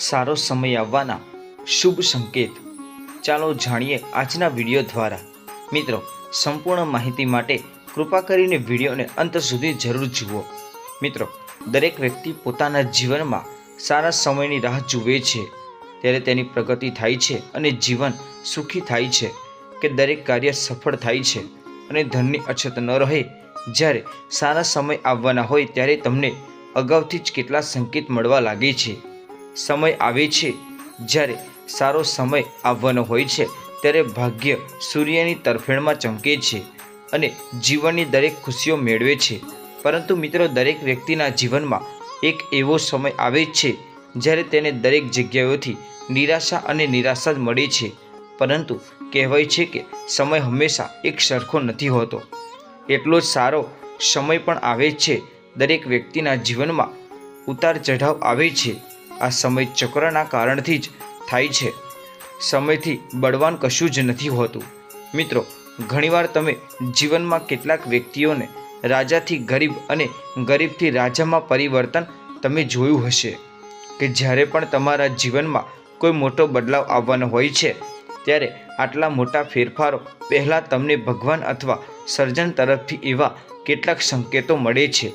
સારો સમય આવવાના શુભ સંકેત. ચાલો જાણીએ આજના વીડિયો દ્વારા. મિત્રો, સંપૂર્ણ માહિતી માટે કૃપા કરીને વિડીયોને અંત સુધી જરૂર જુઓ. મિત્રો, દરેક વ્યક્તિ પોતાના જીવનમાં સારા સમયની રાહ જુએ છે. ત્યારે તેની પ્રગતિ થાય છે અને જીવન સુખી થાય છે કે દરેક કાર્ય સફળ થાય છે અને ધનની અછત ન રહે. જ્યારે સારા સમય આવવાના હોય ત્યારે તમને અગાઉથી જ કેટલા સંકેત મળવા લાગે છે. સમય આવે છે. જ્યારે સારો સમય આવવાનો હોય છે, ત્યારે ભાગ્ય સૂર્યની તરફેણમાં ચમકે છે અને જીવનની દરેક ખુશીઓ મેળવે છે. પરંતુ મિત્રો, દરેક વ્યક્તિના જીવનમાં એક એવો સમય આવે છે, જ્યારે તેને દરેક જગ્યાઓથી નિરાશા અને નિરાશા જ મળે છે. પરંતુ કહેવાય છે કે સમય હંમેશા એક સરખો નથી હોતો. એટલો જ સારો સમય પણ આવે છે. દરેક વ્યક્તિના જીવનમાં ઉતાર ચઢાવ આવે છે. આ સમય ચક્રના કારણથી જ થાય છે. સમયથી બળવાન કશું જ નથી હોતું. મિત્રો, ઘણીવાર તમે જીવનમાં કેટલાક વ્યક્તિઓને રાજાથી ગરીબ અને ગરીબથી રાજામાં પરિવર્તન તમે જોયું હશે કે જ્યારે પણ તમારા જીવનમાં કોઈ મોટો બદલાવ આવવાનો હોય છે, ત્યારે આટલા મોટા ફેરફારો પહેલાં તમને ભગવાન અથવા સર્જન તરફથી એવા કેટલાક સંકેતો મળે છે.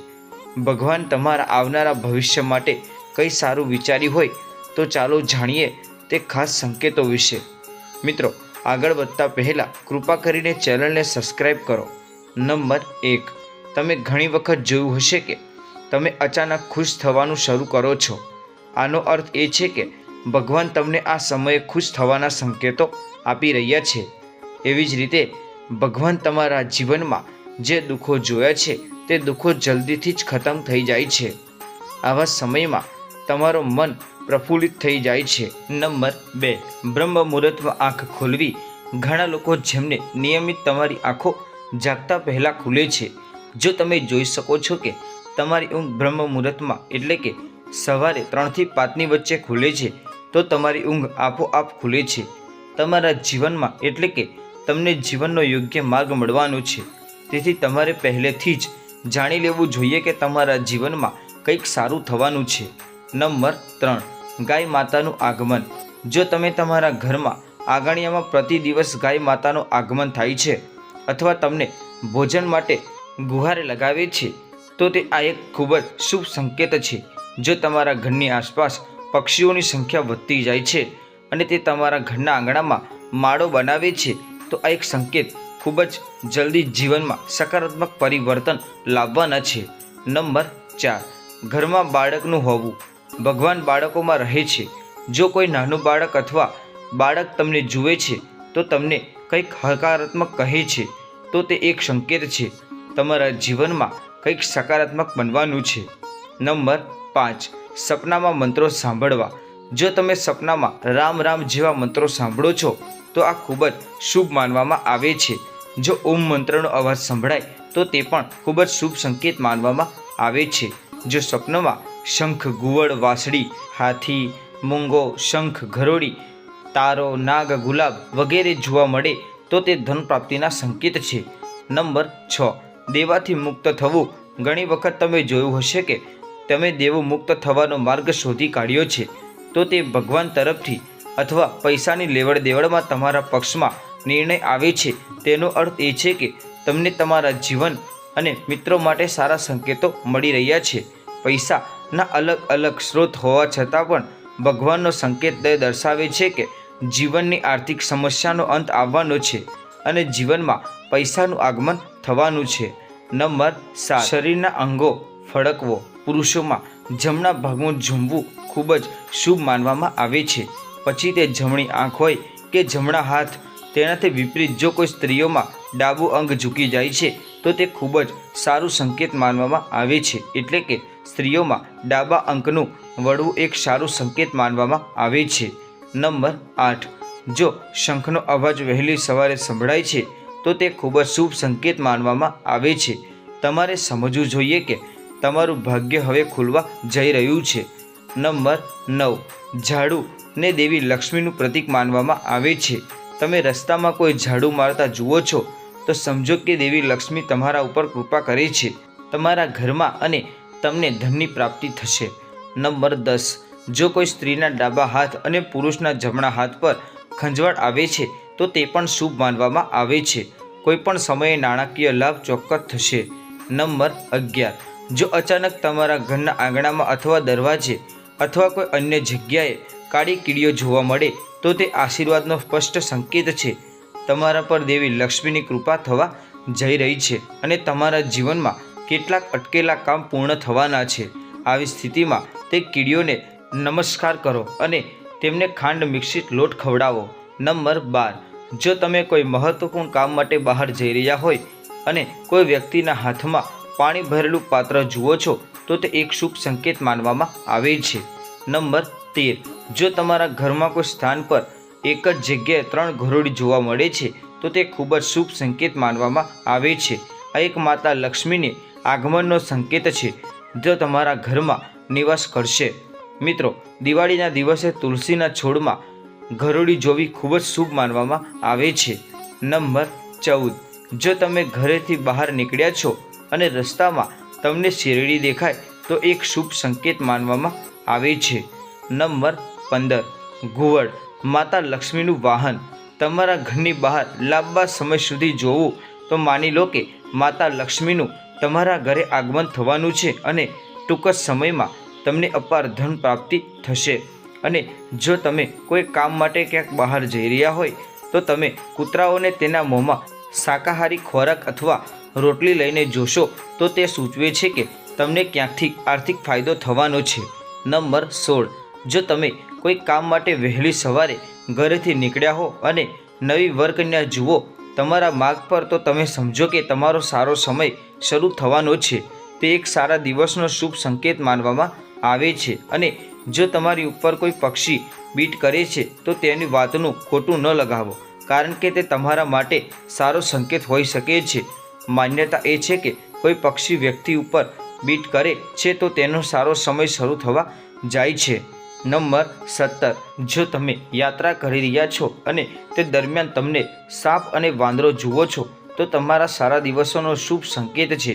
ભગવાન તમારા આવનારા ભવિષ્ય માટે કંઈ સારું વિચાર્યું હોય તો ચાલો જાણીએ તે ખાસ સંકેતો વિશે. મિત્રો, આગળ વધતા પહેલાં કૃપા કરીને ચેનલને સબસ્ક્રાઈબ કરો. નંબર એક, તમે ઘણી વખત જોયું હશે કે તમે અચાનક ખુશ થવાનું શરૂ કરો છો. આનો અર્થ એ છે કે ભગવાન તમને આ સમયે ખુશ થવાના સંકેતો આપી રહ્યા છે. એવી જ રીતે, ભગવાન તમારા જીવનમાં જે દુઃખો જોયા છે તે દુઃખો જલ્દીથી જ ખતમ થઈ જાય છે. આવા સમયમાં તમારો મન પ્રફુલ્લિત થઈ જાય છે. નંબર બે. બ્રહ્મ મુહૂર્તમાં આંખ ખોલવી. ઘણા લોકો જેમને નિયમિત તમારી આંખો જાગતા પહેલાં ખુલે છે. જો તમે જોઈ શકો છો કે તમારી ઊંઘ બ્રહ્મ મુહૂર્તમાં એટલે કે સવારે ત્રણથી પાંચની વચ્ચે ખુલે છે, તો તમારી ઊંઘ આપોઆપ ખુલે છે. તમારા જીવનમાં એટલે કે તમને જીવનનો યોગ્ય માર્ગ મળવાનો છે. તેથી તમારે પહેલેથી જ જાણી લેવું જોઈએ કે તમારા જીવનમાં કંઈક સારું થવાનું છે. નંબર ત્રણ, ગાય માતાનું આગમન. જો તમે તમારા ઘરમાં આંગણિયામાં પ્રતિ દિવસ ગાય માતાનું આગમન થાય છે અથવા તમને ભોજન માટે ગુહારે લગાવે છે, તો તે આ એક ખૂબ જ શુભ સંકેત છે. જો તમારા ઘરની આસપાસ પક્ષીઓની સંખ્યા વધતી જાય છે અને તે તમારા ઘરના આંગણામાં માળો બનાવે છે, તો આ એક સંકેત ખૂબ જ જલ્દી જીવનમાં સકારાત્મક પરિવર્તન લાવવાના છે. નંબર ચાર, ઘરમાં બાળકનું હોવું. ભગવાન બાળકોમાં રહે છે. જો કોઈ નાનું બાળક અથવા બાળક તમને જુએ છે, તો તમને કંઈક હકારાત્મક કહે છે, તો તે એક સંકેત છે. તમારા જીવનમાં કંઈક સકારાત્મક બનવાનું છે. નંબર પાંચ. સપનામાં મંત્રો સાંભળવા. જો તમે સપનામાં રામ રામ જેવા મંત્રો સાંભળો છો, તો આ ખૂબ જ શુભ માનવામાં આવે છે. જો ઓમ મંત્રનો અવાજ સંભળાય, તો તે પણ ખૂબ જ શુભ સંકેત માનવામાં આવે છે. જો સ્વપ્નમાં શંખ ગુવડ વાંસળી, હાથી, મૂંગો, શંખ ઘરોડી, તારો નાગ ગુલાબ વગેરે જોવા મળે તો તે ધન પ્રાપ્તિના સંકેત છે. નંબર છ. દેવાથી મુક્ત થવું. ઘણી વખત તમે જોયું હશે કે તમે દેવો મુક્ત થવાનો માર્ગ શોધી કાઢ્યો છે. તો તે ભગવાન તરફથી અથવા પૈસાની લેવડ દેવડમાં તમારા પક્ષમાં નિર્ણય આવે છે. તેનો અર્થ એ છે કે તમને તમારા જીવન અને મિત્રો માટે સારા સંકેતો મળી રહ્યા છે. પૈસાના અલગ અલગ સ્ત્રોત હોવા છતાં પણ ભગવાનનો સંકેત દર્શાવે છે કે જીવનની આર્થિક સમસ્યાનો અંત આવવાનો છે અને જીવનમાં પૈસાનું આગમન થવાનું છે. નંબર સાત. શરીરના અંગો ફળકવો. પુરુષોમાં જમણા ભાગમાં ઝૂમવું ખૂબ જ શુભ માનવામાં આવે છે. પછી તે જમણી આંખ હોય કે જમણા હાથ, તેનાથી વિપરીત જો કોઈ સ્ત્રીઓમાં ડાબું અંગ ઝૂકી જાય છે, તો તે ખૂબ જ સારું સંકેત માનવામાં આવે છે. એટલે કે સ્ત્રીઓમાં ડાબા અંકનું વળવું એક સારું સંકેત માનવામાં આવે છે. નંબર આઠ. જો શંખનો અવાજ વહેલી સવારે સંભળાય છે, તો તે ખૂબ જ શુભ સંકેત માનવામાં આવે છે. તમારે સમજવું જોઈએ કે તમારું ભાગ્ય હવે ખુલવા જઈ રહ્યું છે. નંબર નવ. ઝાડુ ને દેવી લક્ષ્મીનું પ્રતીક માનવામાં આવે છે. તમે રસ્તામાં કોઈ ઝાડુ મારતા જુઓ છો, તો સમજો કે દેવી લક્ષ્મી તમારા ઉપર કૃપા કરે છે. તમારા ઘરમાં અને તમને ધનની પ્રાપ્તિ થશે. નંબર દસ. જો કોઈ સ્ત્રીના ડાબા હાથ અને પુરુષના જમણા હાથ પર ખંજવાળ આવે છે, તો તે પણ શુભ માનવામાં આવે છે. કોઈ પણ સમયે નાણાકીય લાભ ચોક્કસ થશે. નંબર અગિયાર. જો અચાનક તમારા ઘરના આંગણામાં અથવા દરવાજે અથવા કોઈ અન્ય જગ્યાએ કાળી કીડીઓ જોવા મળે, તો તે આશીર્વાદનો સ્પષ્ટ સંકેત છે. તમારા પર દેવી લક્ષ્મીની કૃપા થવા જઈ રહી છે અને તમારા જીવનમાં કેટલાક અટકેલા કામ પૂર્ણ થવાના છે. આવી સ્થિતિમાં તે કીડીઓને નમસ્કાર કરો અને તેમને ખાંડ મિશ્રિત લોટ ખવડાવો. નંબર બાર. જો તમે કોઈ મહત્વપૂર્ણ કામ માટે બહાર જઈ રહ્યા હોય અને કોઈ વ્યક્તિના હાથમાં પાણી ભરેલું પાત્ર જુઓ છો, તો તે એક શુભ સંકેત માનવામાં આવે છે. નંબર તેર. જો તમારા ઘરમાં કોઈ સ્થાન પર એક જ જગ્યાએ ત્રણ ઘરોડી જોવા મળે છે, તો તે ખૂબ જ શુભ સંકેત માનવામાં આવે છે. આ એક માતા લક્ષ્મીને આગમનનો સંકેત છે. જો તમારા ઘરમાં નિવાસ કરશે. મિત્રો, દિવાળીના દિવસે તુલસીના છોડમાં ઘરોડી જોવી ખૂબ જ શુભ માનવામાં આવે છે. નંબર ચૌદ. જો તમે ઘરેથી બહાર નીકળ્યા છો અને રસ્તામાં તમને શેરડી દેખાય, તો એક શુભ સંકેત માનવામાં આવે છે. નંબર પંદર. ઘુવડ. માતા લક્ષ્મીનું વાહન. તમારા ઘરની બહાર લાંબા સમય સુધી જોવું, તો માની લો કે માતા લક્ષ્મીનું તમારા ઘરે આગમન થવાનું છે અને ટૂંક જ સમયમાં તમને અપાર ધન પ્રાપ્તિ થશે. અને જો તમે કોઈ કામ માટે ક્યાંક બહાર જઈ રહ્યા હોય, તો તમે કૂતરાઓને તેના મોંમાં શાકાહારી ખોરાક અથવા રોટલી લઈને જોશો, તો તે સૂચવે છે કે તમને ક્યાંકથી આર્થિક ફાયદો થવાનો છે. નંબર સોળ. જો તમે કોઈ કામ માટે વહેલી સવારે ઘરેથી નીકળ્યા હો અને નવી વર્કન્યા જુઓ, તમારા માર્ગ પર તો તમે સમજો કે તમારો સારો સમય શરૂ થવાનો છે. તે એક સારા દિવસનો શુભ સંકેત માનવામાં આવે છે અને જો તમારી ઉપર કોઈ પક્ષી બીટ કરે છે, તો તેની વાતનું ખોટું ન લગાવો, કારણ કે તે તમારા માટે સારો સંકેત હોઈ શકે છે. માન્યતા એ છે કે કોઈ પક્ષી વ્યક્તિ ઉપર બીટ કરે છે, તો તેનો સારો સમય શરૂ થવા જાય છે. નંબર સત્તર. જો તમે યાત્રા કરી રહ્યા છો અને તે દરમિયાન તમને સાપ અને વાંદરો જુઓ છો તો તમારા સારા દિવસોનો શુભ સંકેત છે.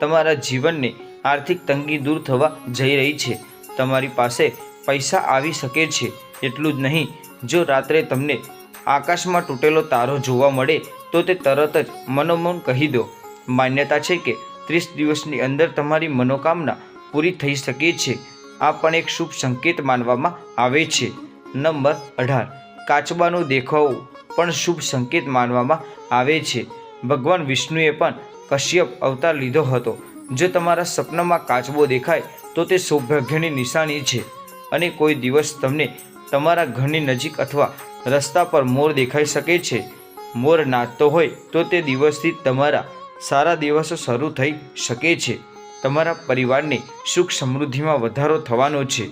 તમારા જીવનને આર્થિક તંગી દૂર થવા જઈ રહી છે. તમારી પાસે પૈસા આવી શકે છે. એટલું જ નહીં, જો રાત્રે તમને આકાશમાં તૂટેલો તારો જોવા મળે, તો તે તરત જ મનોમન કહી દો. માન્યતા છે કે ત્રીસ દિવસની અંદર તમારી મનોકામના પૂરી થઈ શકે છે. આ પણ એક શુભ સંકેત માનવામાં આવે છે. નંબર અઢાર, કાચબાનો દેખાવ પણ શુભ સંકેત માનવામાં આવે છે. ભગવાન વિષ્ણુએ પણ કશ્યપ અવતાર લીધો હતો. જો તમારા સપનામાં કાચબો દેખાય, તો તે સૌભાગ્યની નિશાની છે. અને કોઈ દિવસ તમને તમારા ઘરની નજીક અથવા રસ્તા પર મોર દેખાઈ શકે છે. મોર નાચતો હોય, તો તે દિવસથી તમારા સારા દિવસો શરૂ થઈ શકે છે. તમારા પરિવારને સુખ સમૃદ્ધિમાં વધારો થવાનો છે.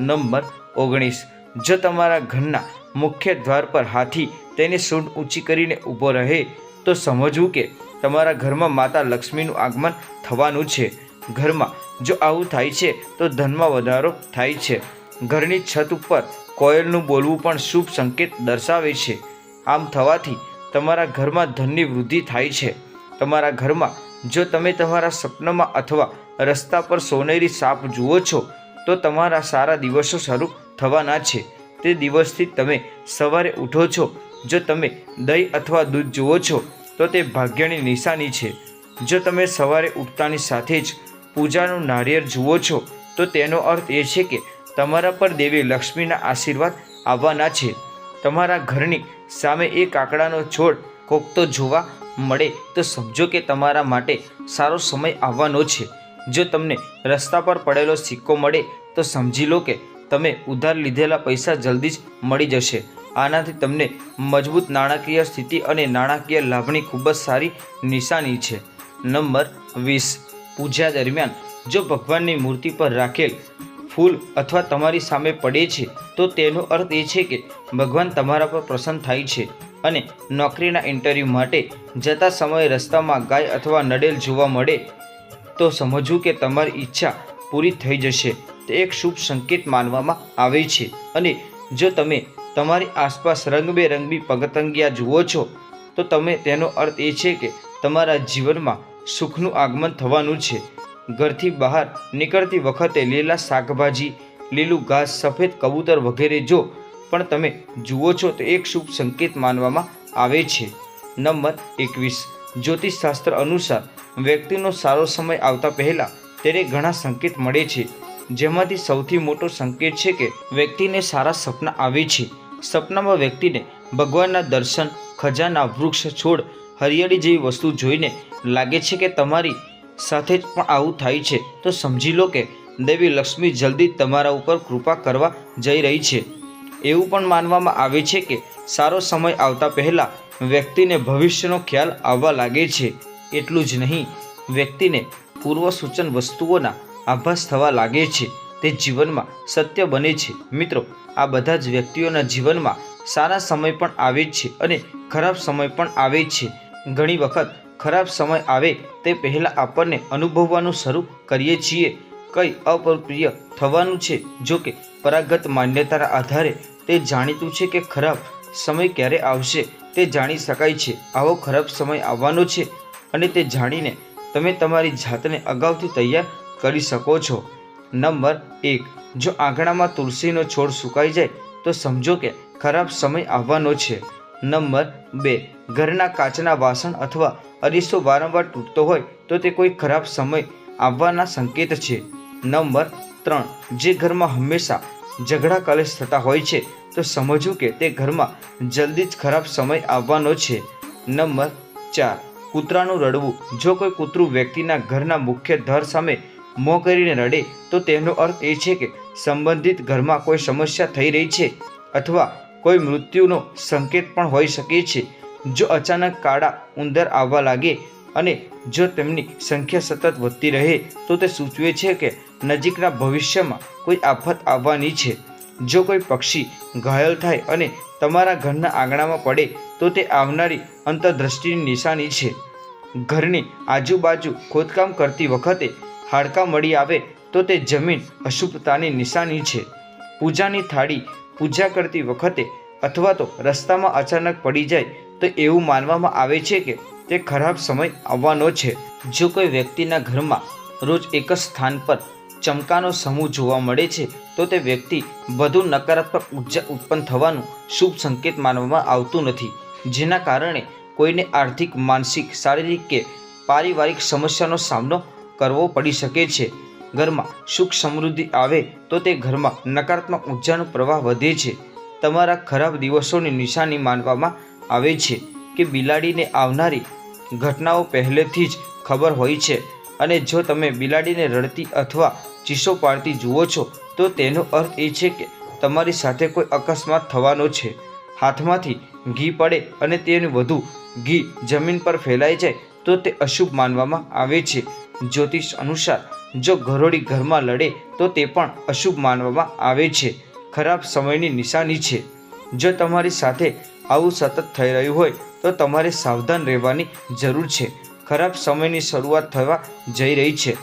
નંબર ઓગણીસ. જો તમારા ઘરના મુખ્ય દ્વાર પર હાથી તેની સૂંઢ ઊંચી કરીને ઊભો રહે તો સમજવું કે તમારા ઘરમાં માતા લક્ષ્મીનું આગમન થવાનું છે. ઘરમાં જો આવું થાય છે, તો ધનમાં વધારો થાય છે. ઘરની છત ઉપર કોયલનું બોલવું પણ શુભ સંકેત દર્શાવે છે. આમ થવાથી તમારા ઘરમાં ધનની વૃદ્ધિ થાય છે. તમારા ઘરમાં જો તમે તમારા સપનામાં અથવા રસ્તા પર સોનેરી સાપ જુઓ છો, તો તમારા સારા દિવસો શરૂ થવાના છે. તે દિવસથી તમે સવારે ઉઠો છો જો તમે દહીં અથવા દૂધ જુઓ છો, તો તે ભાગ્યની નિશાની છે. જો તમે સવારે ઉઠતાની સાથે જ પૂજાનું નારિયેળ જુઓ છો, તો તેનો અર્થ એ છે કે તમારા પર દેવી લક્ષ્મીના આશીર્વાદ આવવાના છે. તમારા ઘરની સામે એ કાકડાનો છોડ કોકતો જોવા મળે, તો સમજો કે તમારા માટે સારો સમય આવવાનો છે. જો તમને રસ્તા પર પડેલો સિક્કો મળે, તો સમજી લો કે તમે ઉધાર લીધેલા પૈસા જલ્દી જ મળી જશે. આનાથી તમને મજબૂત નાણાકીય સ્થિતિ અને નાણાકીય લાભની ખૂબ જ સારી નિશાની છે. નંબર વીસ. પૂજા દરમિયાન જો ભગવાનની મૂર્તિ પર રાખેલ ફૂલ અથવા તમારી સામે પડે છે, તો તેનો અર્થ એ છે કે ભગવાન તમારા પર પ્રસન્ન થાય છે અને નોકરીના ઇન્ટરવ્યૂ માટે જતા સમયે રસ્તામાં ગાય અથવા નડેલ જોવા મળે, તો સમજવું કે તમારી ઈચ્છા પૂરી થઈ જશે. તે એક શુભ સંકેત માનવામાં આવે છે અને જો તમે તમારી આસપાસ રંગબેરંગી પગતંગિયા જુઓ છો, તો તમે તેનો અર્થ એ છે કે તમારા જીવનમાં સુખનું આગમન થવાનું છે. ઘરથી બહાર નીકળતી વખતે લીલા શાકભાજી, લીલું ઘાસ, સફેદ કબૂતર વગેરે જો પણ તમે જુઓ છો, તો એક શુભ સંકેત માનવામાં આવે છે. નંબર એકવીસ. જ્યોતિષશાસ્ત્ર અનુસાર વ્યક્તિનો સારો સમય આવતા પહેલાં તેને ઘણા સંકેત મળે છે. જેમાંથી સૌથી મોટો સંકેત છે કે વ્યક્તિને સારા સપના આવે છે. સપનામાં વ્યક્તિને ભગવાનના દર્શન, ખજાના, વૃક્ષ, છોડ, હરિયાળી જેવી વસ્તુ જોઈને લાગે છે કે તમારી સાથે જ પણ આવું થાય છે. તો સમજી લો કે દેવી લક્ષ્મી જલ્દી તમારા ઉપર કૃપા કરવા જઈ રહી છે. એવું પણ માનવામાં આવે છે કે સારો સમય આવતા પહેલાં વ્યક્તિને ભવિષ્યનો ખ્યાલ આવવા લાગે છે. એટલું જ નહીં, વ્યક્તિને પૂર્વ સૂચન વસ્તુઓના આભાસ થવા લાગે છે. તે જીવનમાં સત્ય બને છે. મિત્રો, આ બધા જ વ્યક્તિઓના જીવનમાં સારા સમય પણ આવે છે અને ખરાબ સમય પણ આવે છે. ઘણી વખત ખરાબ સમય આવે તે પહેલાં આપણને અનુભવવાનું શરૂ કરીએ છીએ. કંઈ અપ્રિય થવાનું છે, જો કે પરાગત માન્યતાના આધારે તે જાણીતું છે કે ખરાબ સમય ક્યારે આવશે તે જાણી શકાય છે. આવો ખરાબ સમય આવવાનો છે અને તે જાણીને તમે તમારી જાતને અગાઉથી તૈયાર કરી શકો છો. નંબર એક, જો આંગણામાં તુલસીનો છોડ સુકાઈ જાય, તો સમજો કે ખરાબ સમય આવવાનો છે. નંબર બે, ઘરના કાચના વાસણ અથવા અરીસો વારંવાર તૂટતો હોય, તો તે કોઈ ખરાબ સમય આવવાના સંકેત છે. નંબર ત્રણ, જે ઘરમાં હંમેશા ઝઘડા કલેશ થતા હોય છે, તો સમજવું કે તે ઘરમાં જલ્દી જ ખરાબ સમય આવવાનો છે. નંબર ચાર, કૂતરાનું રડવું, જો કોઈ કૂતરું વ્યક્તિના ઘરના મુખ્ય ધર સામે મોં કરીને રડે, તો તેનો અર્થ એ છે કે સંબંધિત ઘરમાં કોઈ સમસ્યા થઈ રહી છે અથવા કોઈ મૃત્યુનો સંકેત પણ હોઈ શકે છે. જો અચાનક કાળા ઉંદર આવવા લાગે અને જો તેમની સંખ્યા સતત વધતી રહે, તો તે સૂચવે છે કે નજીકના ભવિષ્યમાં કોઈ આફત આવવાની છે. જો કોઈ પક્ષી ઘાયલ થાય અને તમારા ઘરના આંગણામાં પડે, તો તે આવનારી અંતરદ્રષ્ટિની નિશાની છે. ઘરની આજુબાજુ ખોદકામ કરતી વખતે હાડકાં મળી આવે તો તે જમીન અશુભતાની નિશાની છે. પૂજાની થાળી પૂજા કરતી વખતે અથવા તો રસ્તામાં અચાનક પડી જાય તો એવું માનવામાં આવે છે કે તે ખરાબ સમય આવવાનો છે. જો કોઈ વ્યક્તિના ઘરમાં રોજ એક જ સ્થાન પર ચમકાનો સમૂહ જોવા મળે છે, તો તે વ્યક્તિ વધુ નકારાત્મક ઊર્જા ઉત્પન્ન થવાનું શુભ સંકેત માનવામાં આવતું નથી. જેના કારણે કોઈને આર્થિક, માનસિક, શારીરિક કે પારિવારિક સમસ્યાનો સામનો કરવો પડી શકે છે. ઘરમાં સુખ સમૃદ્ધિ આવે તો તે ઘરમાં નકારાત્મક ઉર્જાનો પ્રવાહ વધે છે. તમારા ખરાબ દિવસોની નિશાની માનવામાં આવે છે કે બિલાડીને આવનારી ઘટનાઓ પહેલેથી જ ખબર હોય છે અને જો તમે બિલાડીને રડતી અથવા ચીસો પાડતી જુઓ છો, તો તેનો અર્થ એ છે કે તમારી સાથે કોઈ અકસ્માત થવાનો છે. હાથમાંથી ઘી પડે અને તેનું વધુ ઘી જમીન પર ફેલાઈ જાય તો તે અશુભ માનવામાં આવે છે. જ્યોતિષ અનુસાર જો ઘરોડી ઘરમાં લડે, તો તે પણ અશુભ માનવામાં આવે છે. ખરાબ સમયની નિશાની છે. જો તમારી સાથે આવું સતત થઈ રહ્યું હોય, તો તમારે સાવધાન રહેવાની જરૂર છે. ખરાબ સમયની શરૂઆત થવા જઈ રહી છે.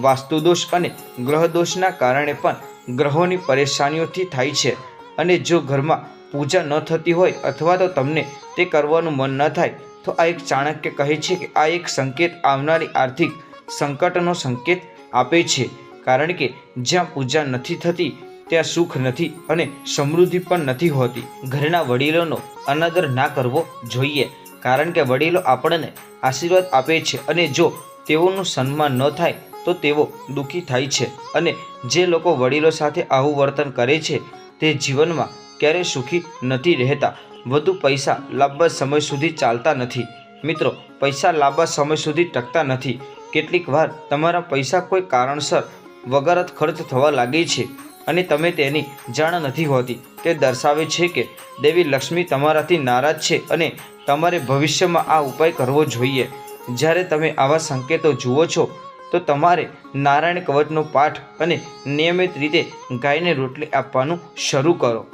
વાસ્તુદોષ અને ગ્રહદોષના કારણે પણ ગ્રહોની પરેશાનીઓથી થાય છે. અને જો ઘરમાં પૂજા ન થતી હોય અથવા તો તમને તે કરવાનું મન ન થાય, તો આ એક ચાણક્ય કહે છે કે આ એક સંકેત આવનારી આર્થિક સંકટનો સંકેત આપે છે. કારણ કે જ્યાં પૂજા નથી થતી, ત્યાં સુખ નથી અને સમૃદ્ધિ પણ નથી હોતી. ઘરના વડીલોનો અનાદર ના કરવો જોઈએ. કારણ કે વડીલો આપણને આશીર્વાદ આપે છે અને જો તેઓનું સન્માન ન થાય, તો તેઓ દુઃખી થાય છે. અને જે લોકો વડીલો સાથે આવું વર્તન કરે છે, તે જીવનમાં ક્યારેય સુખી નથી રહેતા. વધુ પૈસા લાંબા સમય સુધી ચાલતા નથી. મિત્રો, પૈસા લાંબા સમય સુધી ટકતા નથી. કેટલીક વાર તમારા પૈસા કોઈ કારણસર વગર જ ખર્ચ થવા લાગે છે અને તમે તેની જાણ નથી હોતી. તે દર્શાવે છે કે દેવી લક્ષ્મી તમારાથી નારાજ છે અને તમારે ભવિષ્યમાં આ ઉપાય કરવો જોઈએ. જ્યારે તમે આવા સંકેતો જુઓ છો, તો તમારે નારાયણ કવચનો પાઠ અને નિયમિત રીતે ગાયને રોટલી આપવાનું શરૂ કરો.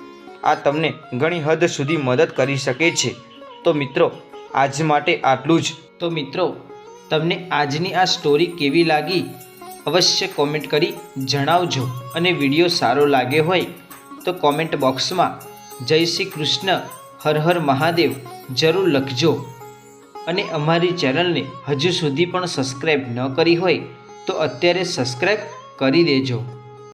આ તમને ઘણી હદ સુધી મદદ કરી શકે છે. તો મિત્રો, આજ માટે આટલું જ. તો મિત્રો તમને આજની આ સ્ટોરી કેવી લાગી? અવશ્ય કોમેન્ટ કરી જણાવજો અને વીડિયો સારો લાગે હોય તો કોમેન્ટ બોક્સમાં જય શ્રી કૃષ્ણ, હર હર મહાદેવ જરૂર લખજો. અને અમારી ચેનલને હજુ સુધી પણ સબસ્ક્રાઈબ ન કરી હોય તો અત્યારે સબસ્ક્રાઈબ કરી દેજો.